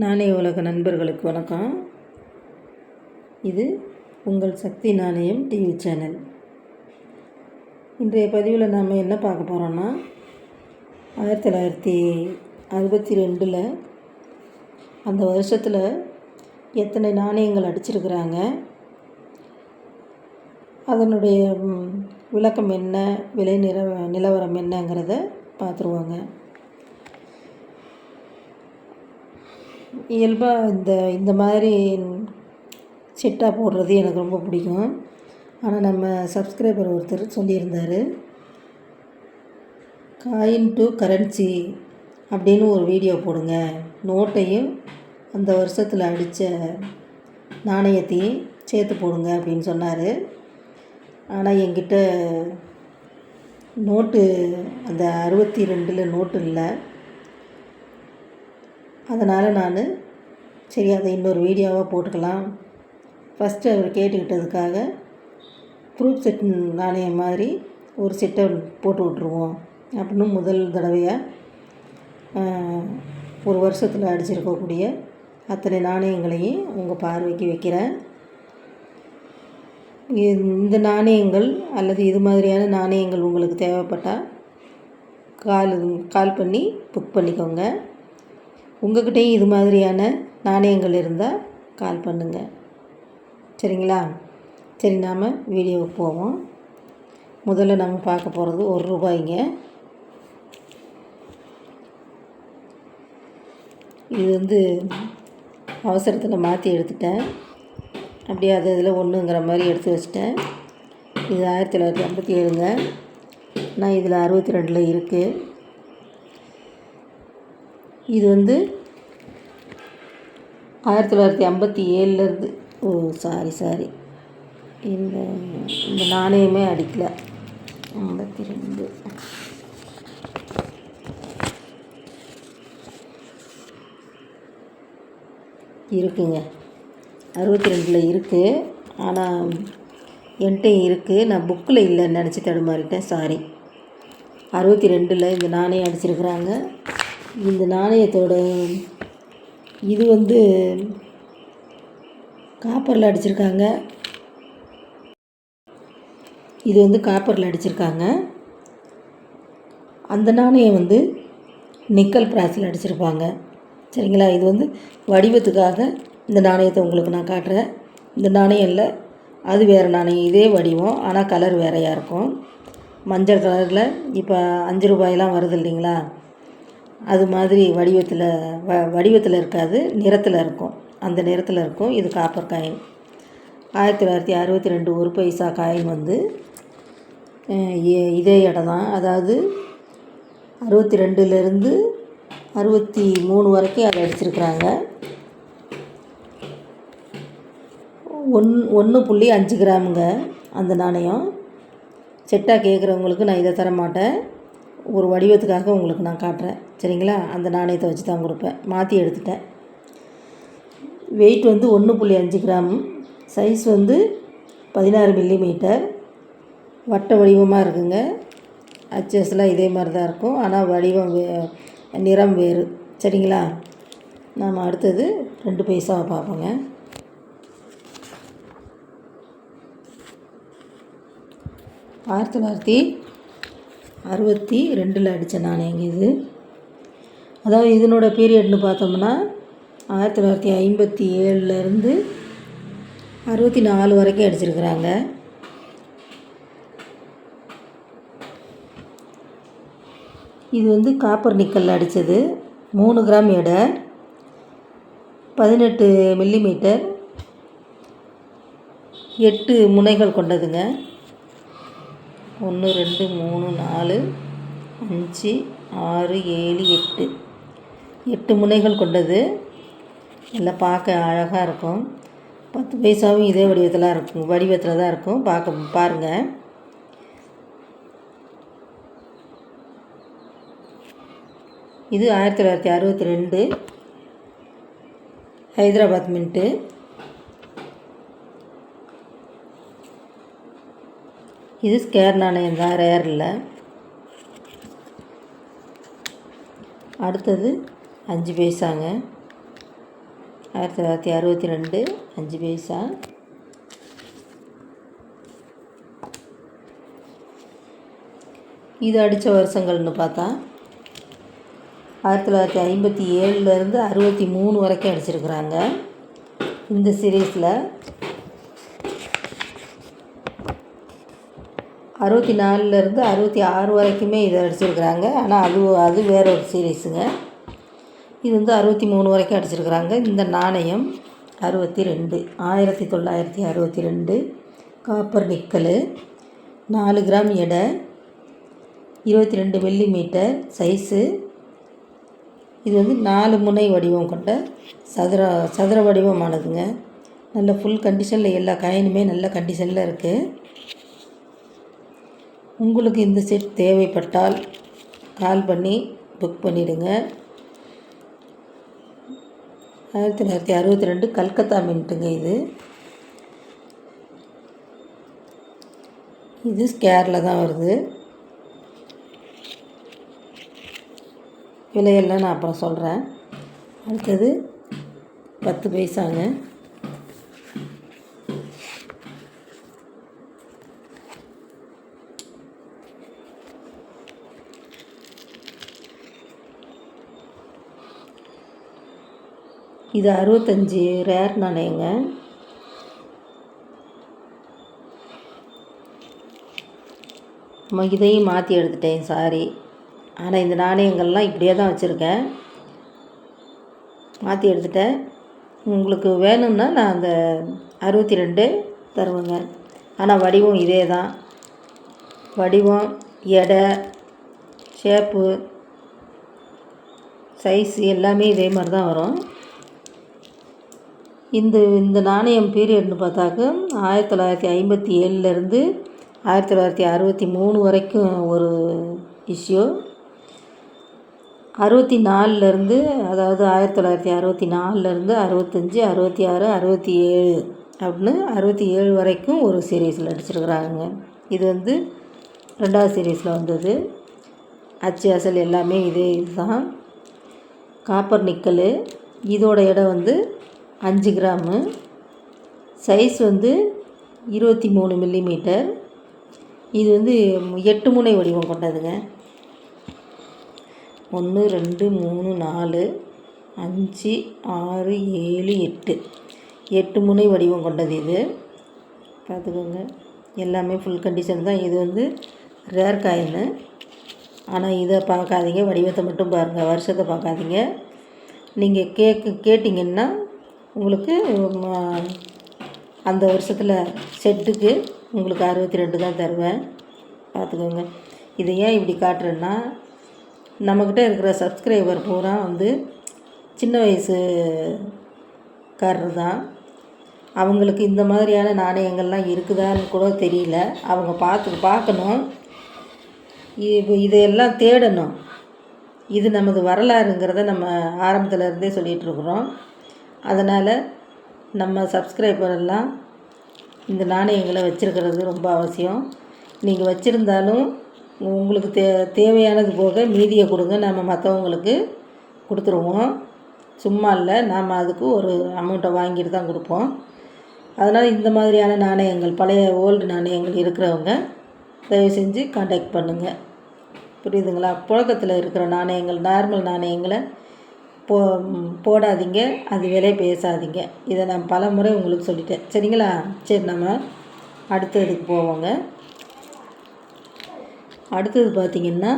நாணய உலக நண்பர்களுக்கு வணக்கம். இது உங்கள் சக்தி நாணயம் டிவி சேனல். இன்றைய பதிவில் நாம் என்ன பார்க்க போகிறோன்னா ஆயிரத்தி தொள்ளாயிரத்தி அறுபத்தி ரெண்டில் அந்த வருஷத்தில் எத்தனை நாணயங்கள் அடிச்சிருக்கிறாங்க அதனுடைய விளக்கம் என்ன விலை நில நிலவரம் என்னங்கிறத பார்த்துருவாங்க. இயல்பாக இந்த இந்த மாதிரி சிட்டா போடுறது எனக்கு ரொம்ப பிடிக்கும். ஆனால் நம்ம சப்ஸ்கிரைபர் ஒருத்தர் சொல்லியிருந்தார் காயின் டு கரன்சி அப்படின்னு ஒரு வீடியோ போடுங்க. நோட்டையும் அந்த வருஷத்தில் அடித்த நாணயத்தையும் சேர்த்து போடுங்க அப்படின்னு சொன்னார். ஆனால் என்கிட்ட நோட்டு அந்த அறுபத்தி ரெண்டில் நோட்டு இல்லை. அதனால் நான் சரி அதை இன்னொரு வீடியோவாக போட்டுக்கலாம். ஃபஸ்ட்டு அவர் கேட்டுக்கிட்டதுக்காக ப்ரூஃப் செட் நாணயம் மாதிரி ஒரு செட்டை போட்டு விட்ருவோம் அப்படின்னு முதல் தடவையாக ஒரு வருஷத்தில் அடிச்சிருக்கக்கூடிய அத்தனை நாணயங்களையும் உங்கள் பார்வைக்கு வைக்கிறேன். இந்த நாணயங்கள் அல்லது இது மாதிரியான நாணயங்கள் உங்களுக்கு தேவைப்பட்டால் கால் கால் பண்ணி புக் பண்ணிக்கோங்க. உங்கள்கிட்டையும் இது மாதிரியான நாணயங்கள் இருந்தால் கால் பண்ணுங்கள் சரிங்களா? சரி நாம் வீடியோவுக்கு போவோம். முதல்ல நம்ம பார்க்க போகிறது ஒரு ரூபாய்ங்க. இது வந்து அவசரத்தில் மாற்றி எடுத்துட்டேன். அப்படியே அது இதில் ஒன்றுங்கிற மாதிரி எடுத்து வச்சிட்டேன். இது ஆயிரத்தி தொள்ளாயிரத்தி ஐம்பத்தி ஏழுங்க. நான் இதில் அறுபத்தி ரெண்டில் இருக்குது இது வந்து ஆயிரத்தி தொள்ளாயிரத்தி ஐம்பத்தி ஏழுலேருந்து ஓ சாரி சாரி இந்த இந்த நாணயமே அடிக்கல. ஐம்பத்தி ரெண்டு. இருக்குங்க. அறுபத்தி ரெண்டில் இருக்குது ஆனால் என்கிட்ட இருக்குது நான் புக்கில் இல்லைன்னு நினச்சி தடுமாறிட்டேன். சாரி அறுபத்தி ரெண்டில் இந்த நாணயம் அடிச்சிருக்கிறாங்க. இந்த நாணயத்தோட இது வந்து காப்பரில் அடிச்சிருக்காங்க. இது வந்து காப்பரில் அடிச்சிருக்காங்க. அந்த நாணயம் வந்து நிக்கல் பிராஸில் அடிச்சிருப்பாங்க. சரிங்களா? இது வந்து வடிவத்துக்காக இந்த நாணயத்தை உங்களுக்கு நான் காட்டுறேன். இந்த நாணயம் இல்லை. அது வேறு நாணயம். இதே வடிவம். ஆனால் கலர் வேறையாக இருக்கும். மஞ்சள் கலரில் இப்போ அஞ்சு ரூபாயெல்லாம் வருது இல்லைங்களா? அது மாதிரி வடிவத்தில் வ வடிவத்தில் இருக்காது நிறத்தில் இருக்கும். அந்த நிறத்தில் இருக்கும். இது காப்பர் காயின் ஆயிரத்தி தொள்ளாயிரத்தி அறுபத்தி ரெண்டு ஒரு பைசா காயின் வந்து இதே இடம் தான். அதாவது அறுபத்தி ரெண்டுலேருந்து அறுபத்தி மூணு வரைக்கும் அதை அடிச்சிருக்கிறாங்க. ஒன் ஒன்று புள்ளி அஞ்சு கிராமுங்க அந்த நாணயம். செட்டாக கேட்குறவங்களுக்கு நான் இதை தர மாட்டேன் ஒரு வடிவத்துக்காக உங்களுக்கு நான் காட்டுறேன். சரிங்களா? அந்த நாணயத்தை வச்சு தான் கொடுப்பேன். மாற்றி எடுத்துட்டேன். வெயிட் வந்து ஒன்று புள்ளி அஞ்சு கிராம் சைஸ் வந்து பதினாறு மில்லிமீட்டர் வட்ட வடிவமாக இருக்குங்க. அச்சஸ்லாம் இதே மாதிரி தான் இருக்கும். ஆனால் வடிவம் வே நிறம் வேறு. சரிங்களா? நாம் அடுத்தது ரெண்டு பைசாவை பார்ப்போங்க. ஆயிரத்தி தொள்ளாயிரத்தி அறுபத்தி ரெண்டில் அடித்தேன் நான் எங்கள் இது. அதாவது இதனோட பீரியட்னு பார்த்தோம்னா ஆயிரத்தி தொள்ளாயிரத்தி ஐம்பத்தி ஏழுலேருந்து அறுபத்தி நாலு வரைக்கும் அடிச்சிருக்கிறாங்க. இது வந்து காப்பர் நிக்கல் அடித்தது. மூணு கிராம் எடை பதினெட்டு மில்லிமீட்டர் எட்டு முனைகள் கொண்டதுங்க. ஒன்று ரெண்டு மூணு நாலு அஞ்சு ஆறு ஏழு எட்டு. எட்டு முனைகள் கொண்டது. எல்லாம் பார்க்க அழகாக இருக்கும். பத்து பைசாவும் இதே வடிவத்தில் இருக்கும். வடிவத்தில் தான் இருக்கும். பார்க்க பாருங்கள் இது ஆயிரத்தி தொள்ளாயிரத்தி அறுபத்தி ரெண்டு. ஹைதராபாத் மின்ட்டு. இது ஸ்கேர் நாணயம் தான் ரேர் இல்லை. அடுத்தது அஞ்சு பைசாங்க. ஆயிரத்தி தொள்ளாயிரத்தி அறுபத்தி ரெண்டு அஞ்சு பைசா. இது அடித்த வருஷங்கள்னு பார்த்தா ஆயிரத்தி தொள்ளாயிரத்தி ஐம்பத்தி ஏழுலேருந்து அறுபத்தி மூணு வரைக்கும் அடிச்சிருக்கிறாங்க. இந்த சீரீஸில் அறுபத்தி நாலுலேருந்து அறுபத்தி ஆறு வரைக்குமே இதை அடிச்சிருக்கிறாங்க. ஆனால் அது அது வேற ஒரு சீரீஸுங்க. இது வந்து அறுபத்தி மூணு வரைக்கும் அடிச்சிருக்கிறாங்க. இந்த நாணயம் அறுபத்தி ரெண்டு ஆயிரத்தி தொள்ளாயிரத்தி அறுபத்தி ரெண்டு. காப்பர் நிக்கல் நாலு கிராம் எடை இருபத்தி ரெண்டு மில்லி மீட்டர் சைஸு. இது வந்து நாலு முனை வடிவம் கொண்ட சதுர சதுர வடிவமானதுங்க. நல்ல ஃபுல் கண்டிஷனில் எல்லா காயினுமே நல்ல கண்டிஷனில் இருக்குது உங்களுக்கு இந்த செட் தேவைப்பட்டால் கால் பண்ணி புக் பண்ணிவிடுங்க ஆயிரத்தி தொள்ளாயிரத்தி அறுபத்தி ரெண்டு கல்கத்தா மின்ட்டுங்க இது. இது ஸ்கேரில் தான் வருது. விலையெல்லாம் நான் அப்புறம் சொல்கிறேன் அடுத்தது பத்து பைசாங்க. இது அறுபத்தஞ்சி ரேர் நாணயங்க. இதையும் மாற்றி எடுத்துட்டேன் சாரி. ஆனால் இந்த நாணயங்கள்லாம் இப்படியே தான் வச்சுருக்கேன். மாற்றி எடுத்துட்டேன். உங்களுக்கு வேணும்னா நான் அந்த அறுபத்தி ரெண்டு தருவேங்க. ஆனால் வடிவம் இதே தான். வடிவம் எடை ஷேப்பு சைஸு எல்லாமே இதே மாதிரி தான் வரும். இந்த இந்த நாணயம் பீரியட்னு பார்த்தாக்க ஆயிரத்தி தொள்ளாயிரத்தி ஐம்பத்தி ஏழுலேருந்து ஆயிரத்தி தொள்ளாயிரத்தி அறுபத்தி மூணு வரைக்கும் ஒரு இஷ்யூ அறுபத்தி நாலுலேருந்து அதாவது ஆயிரத்தி தொள்ளாயிரத்தி அறுபத்தி நாலுலேருந்து அறுபத்தஞ்சி அறுபத்தி ஆறு அறுபத்தி ஏழு அப்படின்னு அறுபத்தி ஏழு வரைக்கும் ஒரு சீரீஸில் அடிச்சிருக்கிறாங்க இது வந்து ரெண்டாவது சீரீஸில் வந்தது. அச்சு அசல் எல்லாமே இதே இதுதான். Copper nickel. இதோட இடம் வந்து அஞ்சு கிராமு. சைஸ் வந்து இருபத்தி மூணு மில்லிமீட்டர். இது வந்து எட்டு முனை வடிவம் கொண்டதுங்க. ஒன்று ரெண்டு மூணு நாலு அஞ்சு ஆறு ஏழு எட்டு. எட்டு முனை வடிவம் கொண்டது இது. பார்த்துக்கோங்க. எல்லாமே ஃபுல் கண்டிஷன் தான். இது வந்து ரேர் காயின்னு ஆனால் இதை பார்க்காதீங்க. வடிவத்தை மட்டும் பாருங்கள் வருஷத்தை பார்க்காதீங்க. நீங்கள் கேக்கு கேட்டிங்கன்னா உங்களுக்கு அந்த வருஷத்தில் செட்டுக்கு உங்களுக்கு அறுபத்தி ரெண்டு தான் தருவேன். பார்த்துக்கோங்க. இதை ஏன் இப்படி காட்டுறேன்னா நம்மக்கிட்ட இருக்கிற சப்ஸ்கிரைபர் பூரா வந்து சின்ன வயசுக்காரர் தான் அவங்களுக்கு இந்த மாதிரியான நாணயங்கள்லாம் இருக்குதான்னு கூட தெரியல. அவங்க பார்த்து பார்க்கணும். இப்போ இதையெல்லாம் தேடணும். இது நமது வரலாறுங்கிறத நம்ம ஆரம்பத்தில் இருந்தே சொல்லிகிட்ருக்குறோம் அதனால் நம்ம சப்ஸ்கிரைபர் எல்லாம் இந்த நாணயங்களை வச்சுருக்கிறது ரொம்ப அவசியம். நீங்கள் வச்சுருந்தாலும் உங்களுக்கு தே தேவையானது போக மீதியை கொடுங்க. நம்ம மற்றவங்களுக்கு கொடுத்துருவோம். சும்மா இல்லை நாம் அதுக்கு ஒரு அமௌண்ட்டை வாங்கிட்டு தான் கொடுப்போம். அதனால் இந்த மாதிரியான நாணயங்கள் பழைய ஓல்டு நாணயங்கள் இருக்கிறவங்க தயவு செஞ்சு காண்டாக்ட் பண்ணுங்கள் புரியுதுங்களா? புழக்கத்தில் இருக்கிற நாணயங்கள் நார்மல் நாணயங்களை போ போடாதீங்க அது விலை பேசாதீங்க. இதை நான் பல முறை உங்களுக்கு சொல்லிட்டேன். சரிங்களா? சரி நம்ம அடுத்ததுக்கு போவோங்க. அடுத்தது பார்த்திங்கன்னா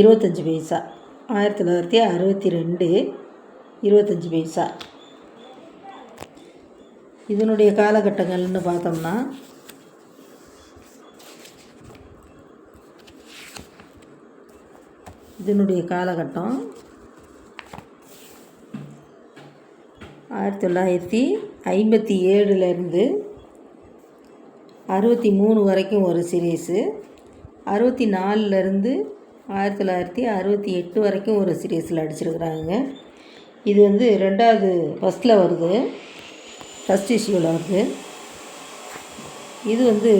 இருபத்தஞ்சி பைசா. ஆயிரத்தி தொள்ளாயிரத்தி அறுபத்தி ரெண்டு இருபத்தஞ்சி பைசா. இதனுடைய காலகட்டங்கள்னு பார்த்தோம்னா இதனுடைய காலகட்டம் ஆயிரத்தி தொள்ளாயிரத்தி ஐம்பத்தி ஏழுலேருந்து அறுபத்தி மூணு வரைக்கும் ஒரு சீரீஸு அறுபத்தி நாலுலேருந்து ஆயிரத்தி தொள்ளாயிரத்தி அறுபத்தி எட்டு வரைக்கும் ஒரு சீரீஸில் அடிச்சிருக்கிறாங்க இது வந்து ரெண்டாவது ஃபஸ்ட்டில் வருது. ஃபஸ்ட் இஷ்யூவில் வருது. இது வந்து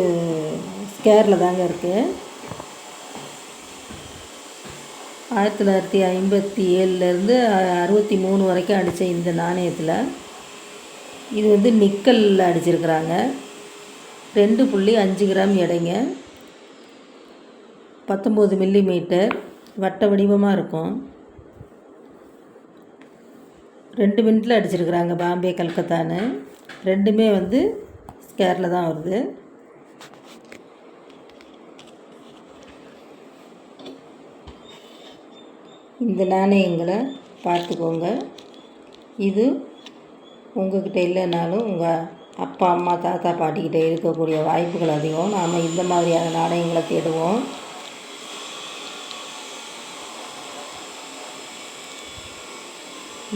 ஸ்கேரில் தாங்க இருக்குது ஆயிரத்தி தொள்ளாயிரத்தி ஐம்பத்தி ஏழுலேருந்து அறுபத்தி மூணு வரைக்கும் அடித்த இந்த நாணயத்தில் இது வந்து நிக்கலில் அடிச்சிருக்கிறாங்க. ரெண்டு புள்ளி அஞ்சு கிராம் எடைங்க. பத்தொம்போது மில்லி மீட்டர் வட்ட வடிவமாக இருக்கும். ரெண்டு மினிட்டில் அடிச்சிருக்கிறாங்க பாம்பே கல்கத்தான்னு. ரெண்டுமே வந்து ஸ்கேரில் தான் வருது. இந்த நாணயங்களை பார்த்துக்கோங்க. இது உங்ககிட்ட இல்லைனாலும் உங்கள் அப்பா அம்மா தாத்தா பாட்டிக்கிட்ட இருக்கக்கூடிய வாய்ப்புகள் அதிகம். நாம் இந்த மாதிரியான நாணயங்களை தேடுவோம்.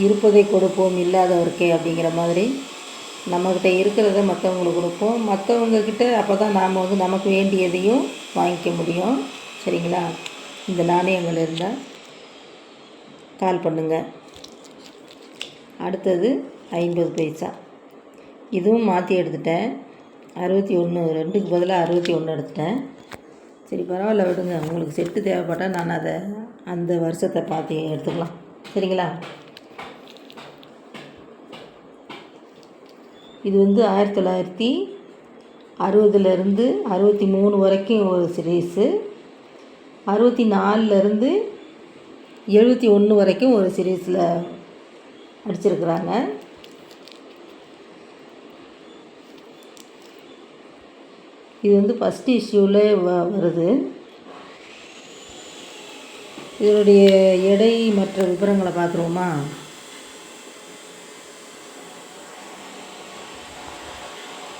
இருப்பதை கொடுப்போம் இல்லாதவருக்கே அப்படிங்கிற மாதிரி நம்மக்கிட்ட இருக்கிறத மற்றவங்களுக்கு கொடுப்போம். மற்றவங்கக்கிட்ட அப்போ தான் நாம் வந்து நமக்கு வேண்டியதையும் வாங்கிக்க முடியும். சரிங்களா? இந்த நாணயங்கள் இருந்தால் கால் பண்ணுங்கள் அடுத்தது ஐம்பது பைசா. இதுவும் மாற்றி எடுத்துட்டேன். அறுபத்தி ஒன்று ரெண்டுக்கு பதிலாக அறுபத்தி ஒன்று எடுத்துட்டேன். சரி பரவாயில்ல விடுங்க. உங்களுக்கு செட்டு தேவைப்பட்டால் நான் அதை அந்த வருஷத்தை பார்த்து எடுத்துக்கலாம். சரிங்களா? இது வந்து ஆயிரத்தி தொள்ளாயிரத்தி அறுபதுலேருந்து அறுபத்தி மூணு வரைக்கும் ஒரு சீரீஸு அறுபத்தி நாலுலேருந்து எழுபத்தி ஒன்று வரைக்கும் ஒரு சீரீஸில் நடிச்சிருக்கிறாங்க. இது வந்து ஃபஸ்ட் இஷ்யூவில் வ வருது. இதனுடைய எடை மற்ற விவரங்களை பார்த்துருவோமா?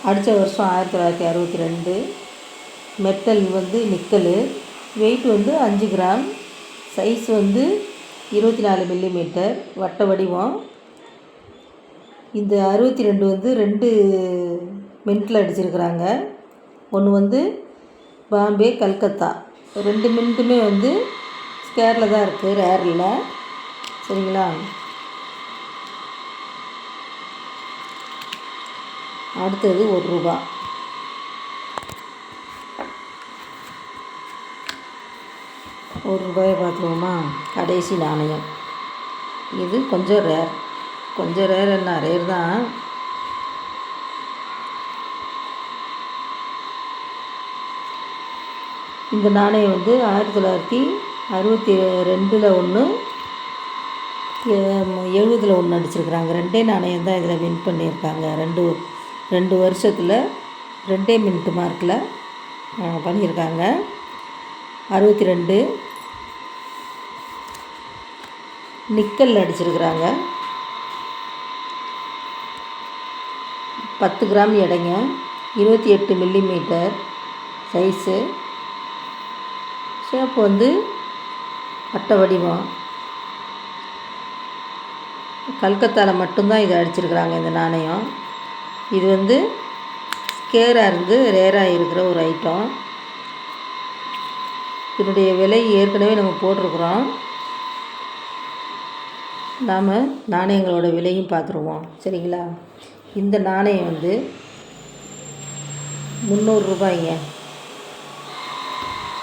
அடித்த வருஷம் ஆயிரத்தி தொள்ளாயிரத்தி அறுபத்தி ரெண்டு. மெட்டல் வந்து நிக்கல். வெயிட் வந்து அஞ்சு கிராம். சைஸ் வந்து இருபத்தி நாலு மில்லிமீட்டர் வட்ட வடிவம். இந்த அறுபத்தி ரெண்டு வந்து ரெண்டு மின்ட்டில் அடிச்சிருக்கிறாங்க. ஒன்று வந்து பாம்பே கல்கத்தா. ரெண்டு மின்ட்டுமே வந்து ஸ்கேரில் தான் இருக்குது ரேரில் சரிங்களா? அடுத்தது ஒரு ரூபா. ஒரு ரூபாயை பார்த்துருவோமா கடைசி நாணயம். இது கொஞ்சம் ரேர் கொஞ்சம் ரேர் என்ன ரேர் தான். இந்த நாணயம் வந்து ஆயிரத்தி தொள்ளாயிரத்தி அறுபத்தி ரெண்டில் ஒன்று எழுபதில் ஒன்று அடிச்சிருக்கிறாங்க ரெண்டே நாணயம் தான் இதில் வின் பண்ணியிருக்காங்க. ரெண்டு ரெண்டு வருஷத்தில் ரெண்டே மினிட் மார்க்கில் பண்ணியிருக்காங்க. அறுபத்தி ரெண்டு நிக்கல் அடிச்சிருக்கிறாங்க. பத்து கிராம் எடைங்க. இருபத்தி எட்டு மில்லி மீட்டர் சைஸு. ஷேப் வந்து வட்ட வடிவம். கல்கத்தாவில் மட்டும்தான் இதை அடிச்சிருக்கிறாங்க இந்த நாணயம். இது வந்து ஸ்கேராக இருந்து ரேராக இருக்கிற ஒரு ஐட்டம். இதனுடைய விலை ஏற்கனவே நம்ம போட்டிருக்குறோம். நாம் நாணயங்களோட விலையும் பார்த்துருவோம். சரிங்களா? இந்த நாணயம் வந்து முந்நூறுரூபாய்ங்க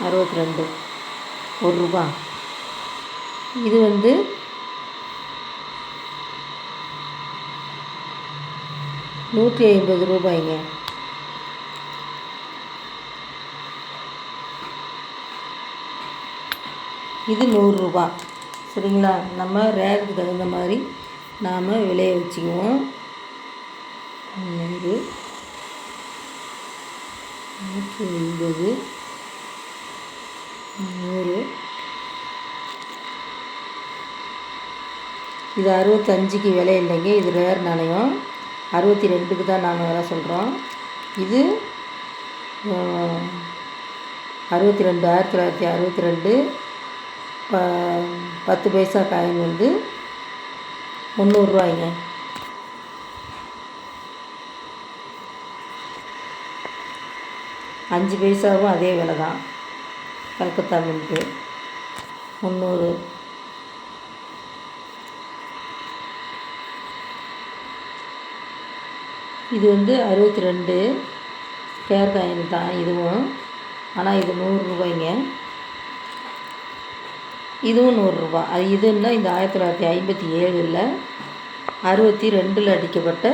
அறுபத்தி ரெண்டு ஒரு ரூபா. இது வந்து நூற்றி ஐம்பது ரூபாய்ங்க. இது நூறுரூபா சரிங்களா? நம்ம ரேருக்கு தகுந்த மாதிரி நாம் விலையை வச்சுக்குவோம். நூறு நூற்றி ஐம்பது நூறு இது அறுபத்தஞ்சுக்கு விலை இல்லைங்க இது ரேர் நாணயம். அறுபத்தி ரெண்டுக்கு தான் நாங்கள் விலை சொல்கிறோம் இது அறுபத்தி ரெண்டு ஆயிரத்தி தொள்ளாயிரத்தி அறுபத்தி ரெண்டு ப பத்து பைசா காயின் வந்து முந்நூறுரூவாய்ங்க. அஞ்சு பைசாவும் அதே விலை தான் கல்கத்தா மின்ட்டு. முந்நூறு. இது வந்து அறுபத்தி ரெண்டு கேர் காயின் தான் இதுவும். ஆனால் இது நூறுரூபாய்ங்க இதுவும் நூறுரூவா. அது இதுன்னா இந்த ஆயிரத்தி தொள்ளாயிரத்தி ஐம்பத்தி ஏழில் அறுபத்தி ரெண்டில் அடிக்கப்பட்ட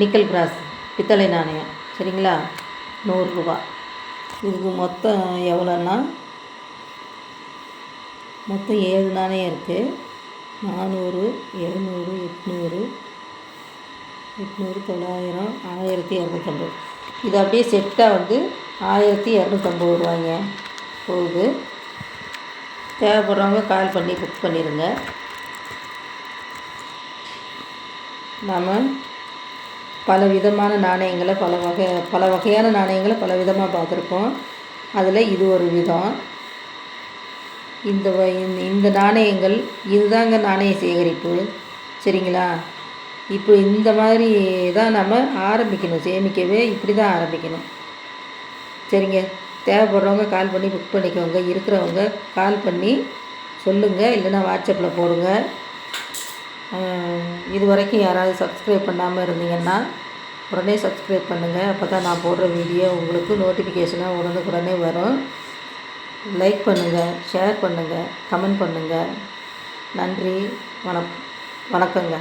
நிக்கல் கிராஸ் பித்தளை நாணயம். சரிங்களா? நூறுரூவா. இதுக்கு மொத்தம் எவ்வளோன்னா மொத்தம் ஏழு நாணயம் இருக்குது நானூறு எழுநூறு எட்நூறு எட்நூறு தொள்ளாயிரம் ஆயிரத்தி இரநூத்தம்பது இது அப்படியே செட்டாக வந்து ஆயிரத்தி இரநூத்தம்பது ரூபாய்ங்க. போகுது. தேவைப்படுறவங்க கால் பண்ணி புக் பண்ணிடுங்க நாம் பல விதமான நாணயங்களை பல வகை பல வகையான நாணயங்களை பல விதமாக பார்த்துருக்கோம். அதில் இது ஒரு விதம். இந்த வ- இந்த- இந்த நாணயங்கள் இதுதாங்க நாணய சேகரிப்பு. சரிங்களா? இப்போ இந்த மாதிரி தான் நம்ம ஆரம்பிக்கணும் சேமிக்கவே இப்படி தான் ஆரம்பிக்கணும். சரிங்க? தேவைப்படுறவங்க கால் பண்ணி புக் பண்ணிக்கோங்க. இருக்கிறவங்க கால் பண்ணி சொல்லுங்கள் இல்லைனா வாட்ஸ்அப்பில் போடுங்க. இது வரைக்கும் யாராவது சப்ஸ்கிரைப் பண்ணாமல் இருந்தீங்கன்னா உடனே சப்ஸ்கிரைப் பண்ணுங்கள் அப்போ தான் நான் போடுற வீடியோ உங்களுக்கு நோட்டிஃபிகேஷனாக உடனுக்குடனே வரும். லைக் பண்ணுங்கள் ஷேர் பண்ணுங்கள் கமெண்ட் பண்ணுங்கள் நன்றி வணக் வணக்கங்க.